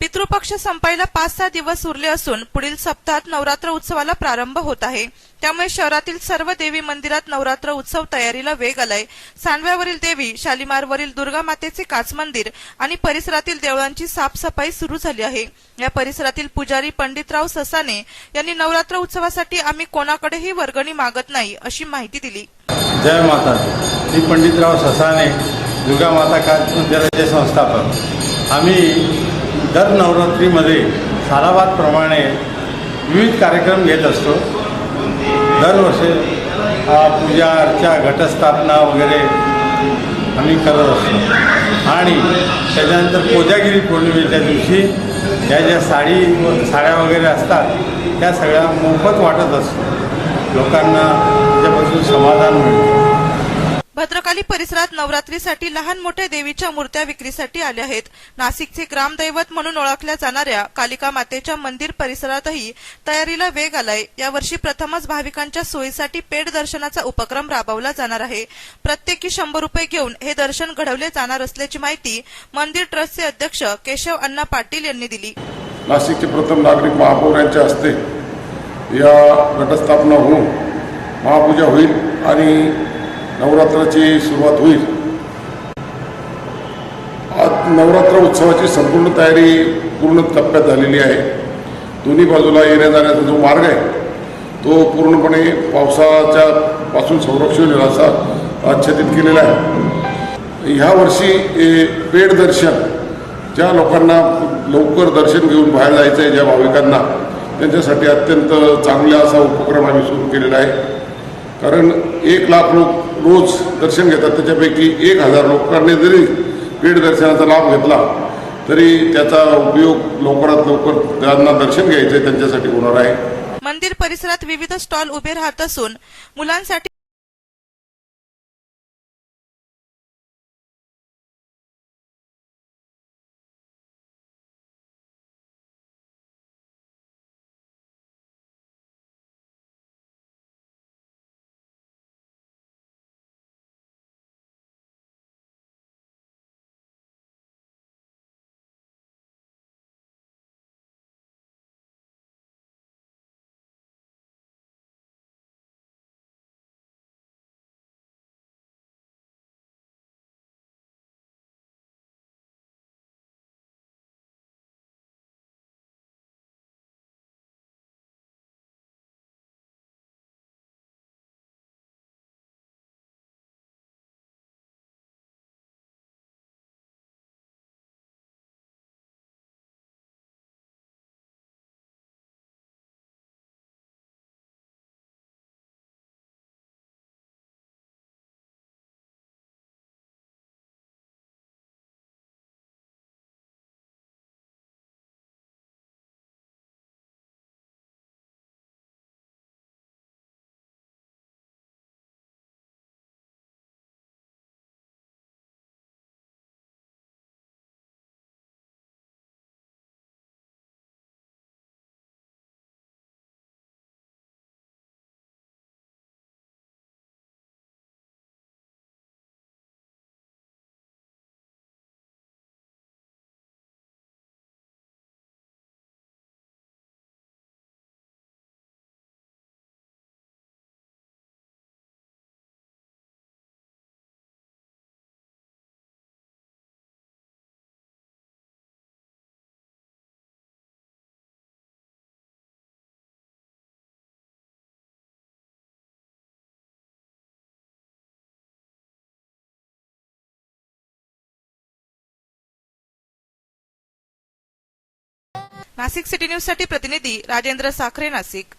पितृपक्ष संपायला पाच सहा दिवस उरले असून पुढील सप्ताहात नवरात्र उत्सवाला प्रारंभ होत आहे. त्यामुळे शहरातील सर्व देवी मंदिरात नवरात्र उत्सव तयारीला वेग आलाय. सांडव्यावरील देवी शालिमारवरील दुर्गा मातेचे काच मंदिर आणि परिसरातील देवळांची साफसफाई सुरू झाली आहे. या परिसरातील पुजारी पंडितराव ससाने यांनी नवरात्र उत्सवासाठी आम्ही कोणाकडेही वर्गणी मागत नाही अशी माहिती दिली. जय माता मी पंडितराव ससाने दुर्गा माता काच मंदिराचे संस्थापक. आम्ही दर नवरात्रीमध्ये सालाबादप्रमाणे विविध कार्यक्रम घेत असतो. दरवर्षी पूजा अर्चा घटस्थापना वगैरे आम्ही करत असतो. आणि त्याच्यानंतर कोजागिरी पौर्णिमेच्या दिवशी या ज्या साडी व साड्या वगैरे असतात त्या सगळ्या मोफत वाटत असतो. लोकांना त्याच्यापासून समाधान मिळतं. भद्रकाली परिसरात नवरात्रीसाठी लहान मोठ्या देवीच्या मूर्त्या विक्रीसाठी आल्या आहेत. नाशिकचे ग्रामदैवत म्हणून ओळखल्या जाणाऱ्या कालिका मातेच्या मंदिर परिसरातही तयारीला वेग आलाय. यावर्षी प्रथमच भाविकांच्या सोयीसाठी पेड दर्शनाचा उपक्रम राबवला जाणार आहे. प्रत्येकी शंभर रुपये घेऊन हे दर्शन घडवले जाणार असल्याची माहिती मंदिर ट्रस्टचे अध्यक्ष केशव अण्णा पाटील यांनी दिली. नाशिकचे प्रथम नागरिक महापौर यांच्या हस्ते या घटस्थापना होऊन महापूजा होईल आणि नवरात्राची सुरुवात होईल. आज नवरात्र उत्सवाची संपूर्ण तयारी पूर्ण टप्प्यात झालेली आहे. दोन्ही बाजूला येण्या जाण्याचा जो मार्ग आहे तो पूर्णपणे पावसाच्या पासून संरक्षण असा आच्छादित केलेला आहे. ह्या वर्षी हे पेड दर्शन ज्या लोकांना लवकर दर्शन घेऊन बाहेर जायचं आहे ज्या भाविकांना त्यांच्यासाठी अत्यंत चांगला असा उपक्रम आम्ही सुरू केलेला आहे. कारण एक लाख लोक रोज दर्शन घेतात त्याच्यापैकी एक हजार लोकांनी जरी पेड दर्शनाचा लाभ घेतला तरी त्याचा उपयोग लवकरात लवकर त्यांना दर्शन घ्यायचे त्यांच्यासाठी होणार आहे. मंदिर परिसरात विविध स्टॉल उभे राहत असून मुलांसाठी नाशिक सिटी न्यूजसाठी प्रतिनिधी राजेंद्र साखरे नाशिक.